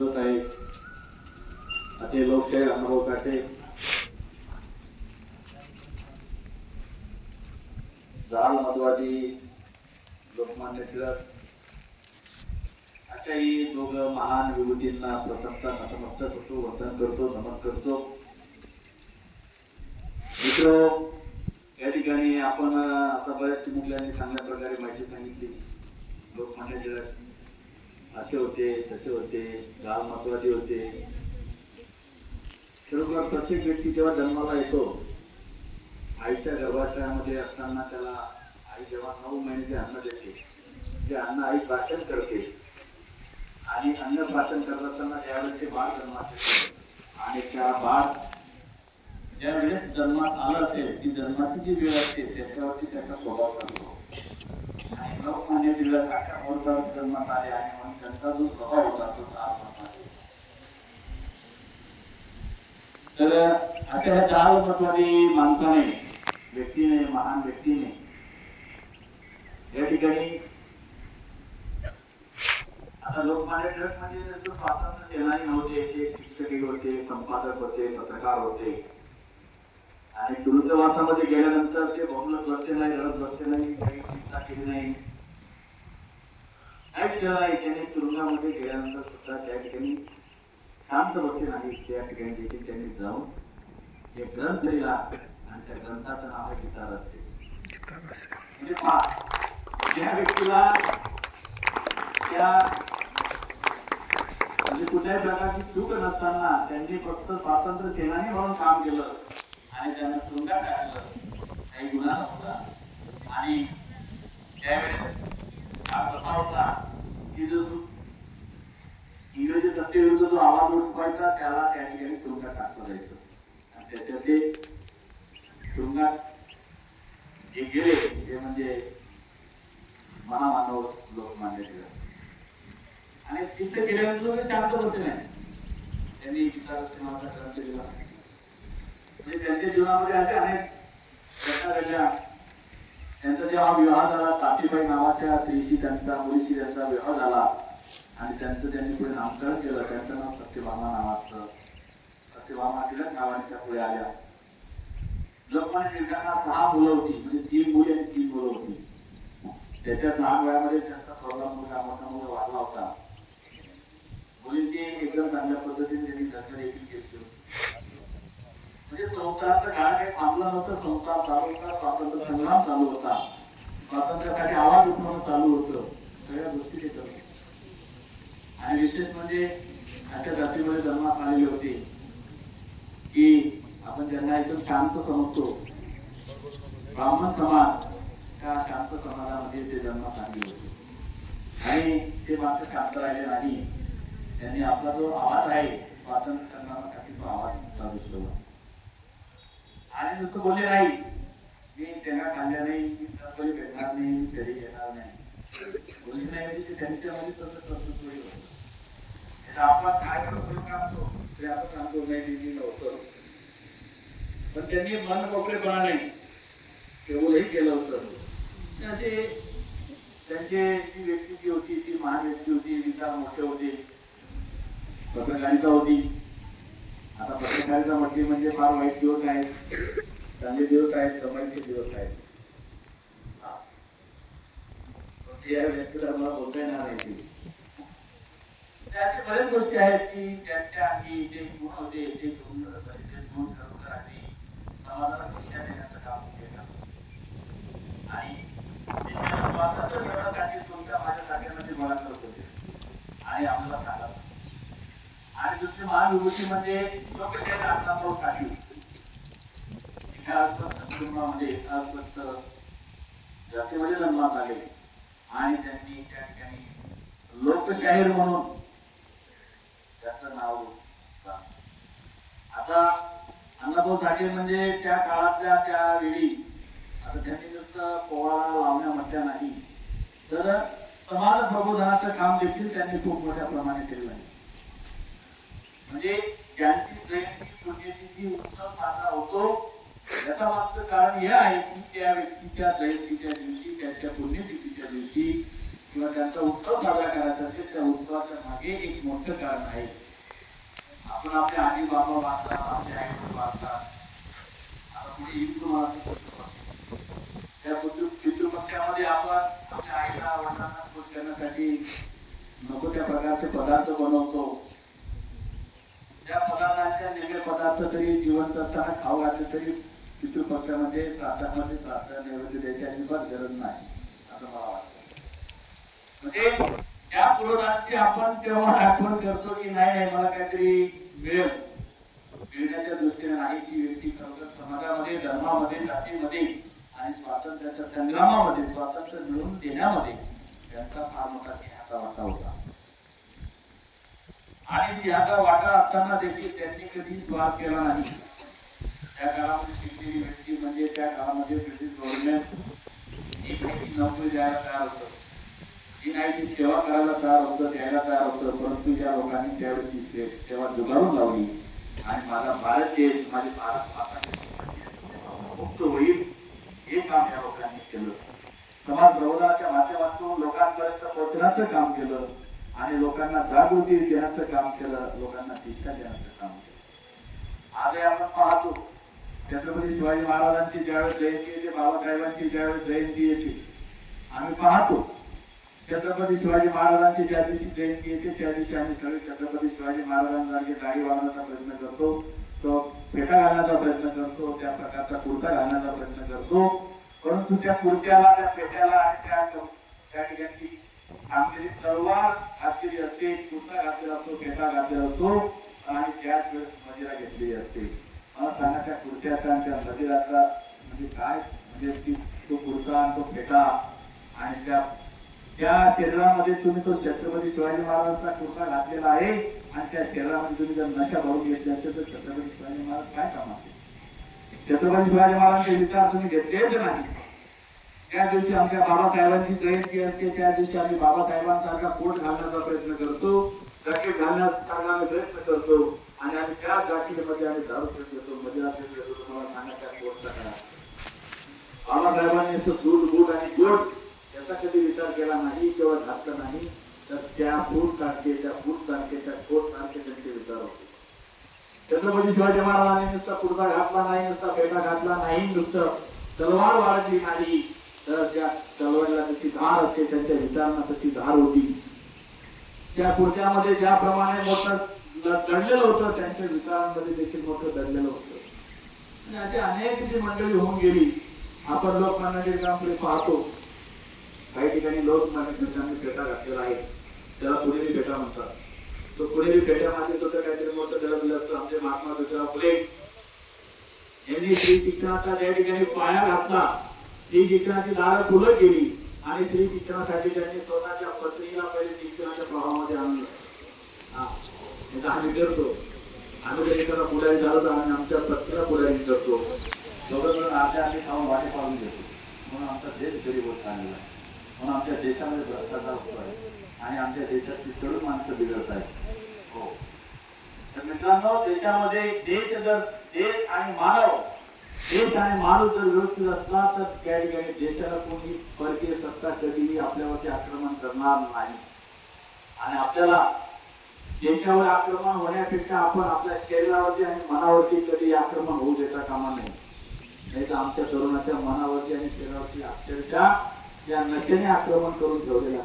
साहेब असे लोकशाहीर अनुभव काटे जाल मधवादी लोकमान्य टिळक. अशाही दोघं महान विभूतींना प्रथमता नतमस्तक होतो वंदन करतो नमन करतो. मित्र या ठिकाणी आपण आता बऱ्याच मुलांनी चांगल्या प्रकारे माहिती सांगितली. लोकमान्य टिळक असे होते तसे होते गाव महत्त्वाचे होते. खरोखर प्रत्येक व्यक्ती जेव्हा जन्माला येतो आईच्या गर्भाशयामध्ये असताना त्याला आई जेव्हा नऊ महिन्याचे अन्न देते ते अन्न आई पाचन करते. आणि अन्न पाचन करत असताना त्यावेळेस ते बाळ जन्मात आणि त्या बाळ ज्यावेळेस जन्मात आलं असेल ती जन्माची जी वेळ असते त्याच्यावरती त्याचा स्वभाव चालतो लोकमान्य टिळक अशा मुहूर्तावर जन्मात आले आणि म्हणून त्यांचा जो स्वभाव होता तो चाल तर अशा ह्या चाल महत्वादी माणसाने व्यक्तीने महान व्यक्तीने या ठिकाणी आता लोकमान्य टिळक म्हणजे स्वातंत्र्य सेनानी नव्हते ते शिक्षकही होते संपादक होते पत्रकार होते. आणि तुरुंगवासामध्ये गेल्यानंतर ते बोंबलत बसले नाही रडत बसले नाही काही चिंता केली नाही. नाही त्यांनी तुरुंगामध्ये गेल्यानंतर सुद्धा त्या ठिकाणी शांत बसले नाही त्या ठिकाणी देखील त्यांनी जाऊन एक ग्रंथ लिहिला आणि त्या ग्रंथाचं नाव आहे गीता रस्ते म्हणजे ज्या व्यक्तीला त्या म्हणजे कुठल्याही प्रकारची चूक नसताना त्यांनी फक्त स्वातंत्र्य सेनानी म्हणून काम केलं आणि त्यांना तुरुंगात टाकलं. काही गुन्हा नव्हता. आणि त्यावेळेस हा कसा होता. की जो इंग्रजी सत्तेविरुद्ध जो आवाज उठवायचा त्याला त्या ठिकाणी तुरुंगात टाकलं जायचं. आणि तुरुंगात जे गेले ते म्हणजे महामानव लोकमान्य टिळक आणि तिथे गेल्यानंतर शांत बसले नाही. त्यांनी म्हणजे त्यांच्या जीवनामध्ये असे अनेक घटना घडल्या. त्यांचा जेव्हा विवाह झाला तातीबाई नावाच्या स्त्रीशी त्यांचा मुलीशी त्यांचा विवाह झाला. आणि त्यांचं त्यांनी पुढे नामकरण केलं. त्यांचं नाव सत्यभामा नावाचं. सत्यभामा टिळक नावाने त्या पुढे आल्या. लोकमान्य टिळकांना सहा मुलं होती. म्हणजे तीन मुली आणि तीन मुलं होती. त्याच्यात लहान वयामध्ये त्यांचा थोडा मुलगा मोठा मुलगा वाढला होता. मुलींची एकदम चांगल्या पद्धतीने त्यांनी घरचं देखील घेतलं म्हणजे संसाराचा काळ काही थांबला नव्हता संसार चालू होता स्वातंत्र्य संग्राम चालू होता. स्वातंत्र्यासाठी आवाज उठवणं चालू होतं. सगळ्या गोष्टी ते करत आणि विशेष म्हणजे अशा जातीमध्ये जन्मात आलेले होते. की आपण ज्यांना एकदम शांत समजतो. ब्राह्मण समाज त्या शांत समाजामध्ये ते जन्मात आलेले होते. आणि ते मात्र शांत राहिले नाही. त्यांनी आपला जो आवाज आहे स्वातंत्र्य संग्रामासाठी तो आवाज चालू ठेवला. आणि नुसतं बोलले नाही. मी त्यांना खाल्ल्या नाही कोणी भेटणार नाही मी घरी येणार नाही. बोलले नाही म्हणजे ते त्यांच्यामध्ये तसं होतं आपण काय करतो काढतो ते आपण सांगतो नाही नव्हतं. पण त्यांनी मन मोकळेपणाने केवळही केलं होतं. ते असे त्यांचे जी व्यक्ती जी होती ती महान व्यक्ती होती विचार मोठे होते. पत्रकारिता होती. आता पत्रकारिता म्हटली म्हणजे फार वाईट दिवस आहेत. चांगले दिवस आहेत कमाईचे दिवस आहेत. या व्यक्तीला मला बोलता येणार नाही त्या म्हणजे अशा बऱ्याच गोष्टी आहेत की त्यांच्या अंगी जे गुण होते ते गुण गुण खरोखर समाजाला देण्याचं काम केलं आणि देशाला स्वातंत्र्य मिळवण्यासाठी तुमच्या माझ्या जागेमध्ये मला करत होते आणि आम्हाला सांगत आणि दुसरी म्हणजे लोकशाही अण्णाभाऊ साठे कुटुंबामध्ये जातीमध्ये जन्मात आले. आणि त्यांनी त्या ठिकाणी लोकशाहीर म्हणून त्याचं नाव आता अण्णाभाऊ साठे म्हणजे त्या काळातल्या त्या वेळी आता त्यांनी नुसतं पोवाळा लावण्या म्हटल्या नाही तर समाज प्रबोधनाचं काम देखील त्यांनी खूप मोठ्या प्रमाणे केलं आहे. म्हणजे ज्यांची जयंती पुण्यतिथी उत्सव साजरा होतो याचा मागचं कारण हे आहे की त्या व्यक्तीच्या जयंतीच्या दिवशी त्यांच्या पुण्यतिथीच्या दिवशी किंवा त्यांचा उत्सव साजरा करायचा असेल त्या उत्सवाच्या मागे एक मोठं कारण आहे. आपण आपले आजी बाबा वाचतात आपले आई वडील वाचतात. आता पुढे येईल तुम्हाला त्या पितृपक्षामध्ये आपण आपल्या आईला वडिलांना खुश करण्यासाठी नको त्या प्रकारचे पदार्थ बनवतो त्या पदार्थांच्या नेहमी तरी जीवन असताना खाऊ घातलं तरी पितृपक्षामध्ये प्रार्थनामध्ये प्रार्थना नैवेद्य द्यायची अजिबात गरज नाही असं मला वाटतं. म्हणजे त्या पुरोधांची आपण तेव्हा आठवण करतो की नाही नाही मला काहीतरी मिळेल. मिळण्याच्या दृष्टीने नाही ती व्यक्ती खरोखर समाजामध्ये धर्मामध्ये जातीमध्ये आणि स्वातंत्र्याच्या संग्रामामध्ये स्वातंत्र्य मिळवून देण्यामध्ये त्यांचा फार मोठा सिंहाचा वाटा होता. आणि याचा वाटा असताना देखील त्यांनी कधीच वाद केला नाही. त्या काळामध्ये शिकलेली व्यक्ती म्हणजे त्या काळामध्ये ब्रिटिश गव्हर्नमेंट. एकमेकी नोकरी द्यायला तयार होतं. जी नाही ती सेवा करायला तयार होतं द्यायला तयार होतं. परंतु ज्या लोकांनी त्यावेळी ती सेवा जुगारून लावली. आणि माझा भारत देश माझी भारत माता. मुक्त होईल हे काम या लोकांनी केलं. समाज प्रबोधनाच्या माध्यमातून लोकांपर्यंत पोहोचण्याचं काम केलं. आणि लोकांना जागृती देण्याचं काम केलं लोकांना शिक्षा देण्याचं काम केलं. आजही आपण पाहतो छत्रपती शिवाजी महाराजांची ज्यावेळेस जयंती येते बाबासाहेबांची ज्यावेळेस जयंती येते आम्ही पाहतो छत्रपती शिवाजी महाराजांची ज्या दिवशी जयंती येते त्या दिवशी आम्ही सगळे छत्रपती शिवाजी महाराजांसारखे दाढी वाढवण्याचा प्रयत्न करतो तो फेटा घालण्याचा प्रयत्न करतो त्या प्रकारचा कुर्ता घालण्याचा प्रयत्न करतो परंतु त्या कुर्त्याला त्या फेट्याला आणि त्या ठिकाणी आमची सर्वात घातलेली असते कुठला घातलेला असतो फेटा घातलेला असतो आणि त्याच वेळेस मदिरा घेतलेली असते. मला सांगा त्या कुर्त्याचा त्या मदिराचा म्हणजे काय? म्हणजे ती तो कुर्ता आणि तो फेटा आणि त्या त्या शरीरामध्ये तुम्ही तो छत्रपती शिवाजी महाराजांचा कुर्ता घातलेला आहे आणि त्या शरीरामध्ये तुम्ही जर नशा भरून घेतली असेल तर छत्रपती शिवाजी महाराज काय कामाचे? छत्रपती शिवाजी महाराजांचे विचार तुम्ही घेतलेच नाही. त्या दिवशी आमच्या बाबासाहेबांची जयंती असते त्या दिवशी आम्ही बाबासाहेबांसारखा कोट घालण्याचा प्रयत्न करतो जाकीट घालण्यासारखा आम्ही प्रयत्न करतो आणि आम्ही त्या जाकीटमध्ये आम्ही दारू प्रयत्न करतो मजा पित येतो तुम्हाला सांगा त्या कोटचा काय बाबासाहेबांनी दूध बूट आणि गोट याचा कधी विचार केला नाही किंवा घातला नाही तर त्या फूट सारखे त्या फूट सारखे त्या कोट सारखे त्यांचे विचार होते. छत्रपती शिवाजी महाराजांनी नुसता कुर्ता घातला नाही नुसता पेटा घातला नाही नुसतं तलवार वाढली नाही. तर त्या तलवारीला तशी धार असते त्यांच्या विचारांना तशी धार होती. त्या कुर्त्यामध्ये ज्याप्रमाणे मोठं दडलेलं होतं त्यांच्या विचारांमध्ये देखील मोठं दडलेलं होतं. आणि अशी अनेक जी मंडळी होऊन गेली आपण लोकमान्य टिळकांकडे पाहतो. काही ठिकाणी लोकमान्य टिळकांनी फेटा घातलेला आहे. त्याला पुणेरी फेटा म्हणतात. तो पुणेरी फेट्यामध्ये तो काहीतरी मोठं दडलेलं असतं. आमचे महात्मा ज्योतिराव फुले. यांनी श्री शिक्षणाचा त्या ठिकाणी पाया घातला. श्री शिक्षणाची दारं फुलं केली आणि श्री शिक्षणासाठी त्यांनी स्वतःच्या पत्नीला पहिले शिक्षणाच्या प्रभावामध्ये आणलं. याचा आम्ही करतो. आम्ही जर त्याला पुढारी झालो तर आम्ही आमच्या पत्नीला पुढारी करतो. दोघं आम्ही खाऊन वाटे पाडून घेतो. म्हणून आमचा देश गरीब होत चाललेला आहे. म्हणून आमच्या देशामध्ये भ्रष्टाचार होतो आहे. आणि आमच्या देशातली तरुण माणसं बिघडत आहेत. हो. तर मित्रांनो देशामध्ये देश जर देश आणि मानव देश आणि माणूस जर व्यवस्थित असला तर त्या ठिकाणी देशाला कोणी परकीय सत्ता कधीही आपल्यावरती आक्रमण करणार नाही. आणि आपल्याला देशावर आक्रमण होण्यापेक्षा आपण आपल्या शरीरावरती आणि मनावरती कधी आक्रमण होऊ देता कामा नये. नाही तर आमच्या तरुणाच्या मनावरती आणि शरीरावरती अक्षरशः या नशेने आक्रमण करून ठेवलेला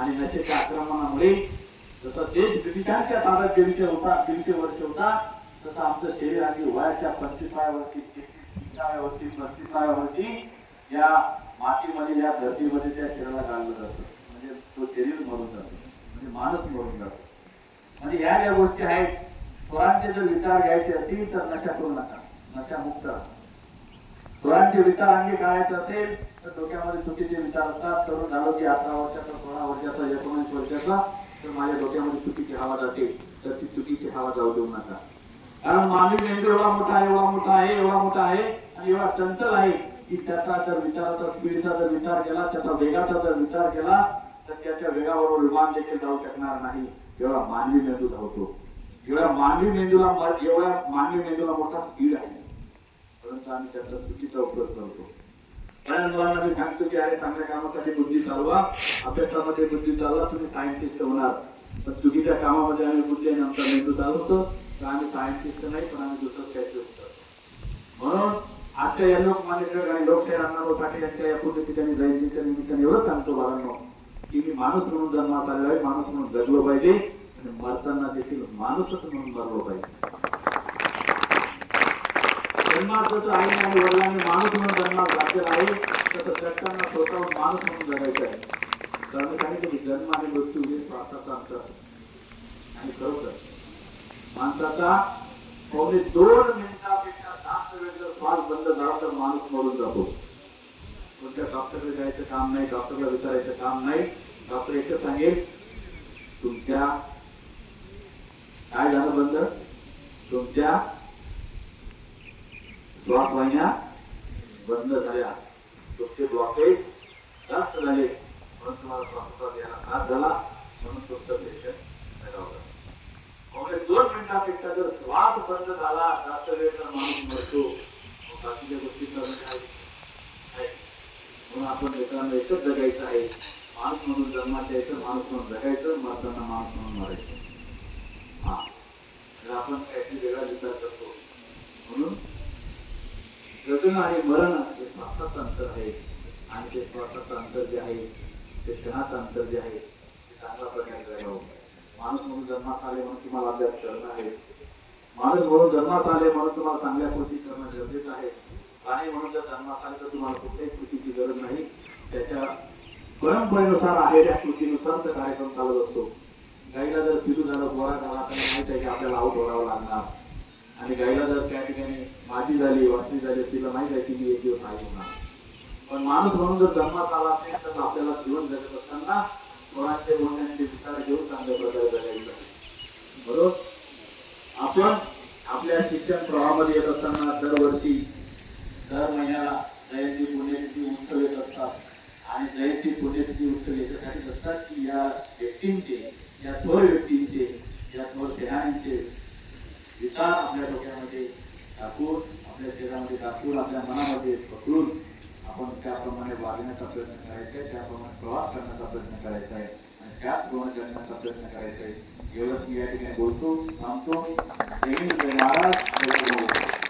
आणि नशेच्या आक्रमणामुळे जसा देश ब्रिटिशांच्या ताब्यात दीडशे होता दीडशे वर्ष होता तसं आमचं शरीर आधी वयाच्या पंचवीसाव्यावरती तेहतीसाव्यावरती पस्तीसाव्यावरती या मातीमध्ये या धर्तीमध्ये त्या शरीराला घाललं जातं. म्हणजे तो शरीर मरून जातो. म्हणजे माणूस मरून जातो. म्हणजे ह्या ज्या गोष्टी आहेत स्वरांचे जर विचार घ्यायचे असतील तर नशा करू नका. नशा मुक्त स्वरांचे विचार अंगी काढायचे असेल तर डोक्यामध्ये चुकीचे विचार असतात. तरुण झालो की अठरा वर्षाचा सोळा वर्षाचा एकोणीस वर्षाचा तर माझ्या डोक्यामध्ये चुकीची हवा जाते. तर ती चुकीची हवा जाऊ देऊ नका. कारण मानवी मेंदू एवढा मोठा आहे एवढा मोठा आहे एवढा मोठा आहे आणि एवढा चंचल आहे की त्याचा जर विचाराचा स्पीडचा जर विचार केला त्याचा वेगाचा जर विचार केला तर त्याच्या वेगाबरोबर विमान देखील जाऊ शकणार नाही. एवढा मानवी मेंदू धावतो. एवढ्या मानवी मेंदूला एवढ्या मानवी मेंदूला मोठा स्पीड आहे. परंतु आम्ही त्याचा चुकीचा उपयोग करतो. बऱ्याच मुलांना मी सांगतो की अरे चांगल्या कामासाठी बुद्धी चालवा अभ्यासामध्ये बुद्धी चालवा तुम्ही सायंटिस्ट होणार. पण चुकीच्या कामामध्ये आम्ही बुद्धी नंतर मेंदू चालवतो. तर आम्ही सायंटिस्ट नाही पण आम्ही दुसरं काहीतरी होतं म्हणून आजच्या या लोकमान्य टिळक आणि लोकशाही अण्णाभाऊ पाटील यांच्या या पुण्यतिथीने जयंतीच्या निमित्ताने एवढं सांगतो बाळांनो की मी माणूस म्हणून जन्मात आलेलो आहे माणूस म्हणून जगलो पाहिजे आणि मरताना देखील माणूसच म्हणून मरलो पाहिजे. जन्मात जसं आई आणि वडिलांनी माणूस म्हणून जन्मात घातलेला आहे तसं जगताना स्वतःहून माणूस म्हणून जगायचं आहे. तर मी सांगितलं की जन्म आणि मृत्यू हे स्वार्थाचा अंतर आणि खरोखर माणसाचा पावणे दोन मिनिटापेक्षा जास्त वेळ जर श्वास बंद झाला तर माणूस मरून जातो. कोणत्या डॉक्टरकडे जायचं काम नाही डॉक्टरला विचारायचं काम नाही. डॉक्टर एकच सांगेल तुमच्या काय झालं बंद? तुमच्या श्वास वाहिन्या बंद झाल्या. तुमचे ब्लॉकेज जास्त झाले. म्हणून तुम्हाला श्वासोश्वास घ्यायला त्रास झाला. म्हणून तुमचं पेशंट म्हणजे दोन मिनिटापेक्षा जर श्वास बंद झाला जास्त वेळ तर माणूस मरतो बाकीच्या गोष्टी करणं काय? आहे. म्हणून आपण मित्रांनो एकच जगायचं आहे. माणूस म्हणून जन्मात यायचं माणूस म्हणून जगायचं मरताना माणूस म्हणून मरायचं. हा. तर आपण काहीतरी वेगळा विचार करतो. म्हणून जगणं आणि मरण हे श्वासाचं अंतर आहे. आणि ते श्वासाचं अंतर जे आहे ते क्षणाचं अंतर जे आहे ते चांगल्या प्रकारे माणूस म्हणून जन्मात आले म्हणून तुम्हाला अभ्यास करणं आहे. माणूस म्हणून जन्मात आले म्हणून तुम्हाला चांगल्या कृती करणं गरजेचं आहे. प्राणी म्हणून जर जन्मात आले तर तुम्हाला कुठल्याही कृतीची गरज नाही. त्याच्या परंपरेनुसार आहे त्या कृतीनुसार तर कार्यक्रम चालत असतो. गाईला जर पिलू झालं गोरा झाला तर माहीत आहे की आपल्याला आऊट होरावं लागणार. आणि गाईला जर त्या ठिकाणी माझी झाली वाटणी झाली तिला माहीत आहे की मी एक दिवस आई होणार पण माणूस म्हणून जर जन्मात आला असेल तर आपल्याला जीवन जगत असताना कोणाचे बोलण्याचे विचार घेऊन चांगल्या प्रकारे जगायचं बरोबर? आपण आपल्या शिक्षण प्रवाहामध्ये येत असताना दरवर्षी दर महिन्याला जयंती पुण्यतिथी उत्सव येत असतात. आणि जयंती पुण्यतिथी उत्सव याच्यासाठी असतात की या व्यक्तींचे या थोर व्यक्तींचे या थोर सेनानींचे विचार आपल्या डोक्यामध्ये टाकून आपल्या शरीरामध्ये टाकून आपल्या मनामध्ये पकडून आपण त्याप्रमाणे वागण्याचा प्रयत्न करायचा आहे त्याप्रमाणे प्रवास करण्याचा प्रयत्न करायचा आहे आणि त्याचप्रमाणे जगण्याचा प्रयत्न करायचा आहे. एवढंच मी या ठिकाणी बोलतो थांबतो. महाराज.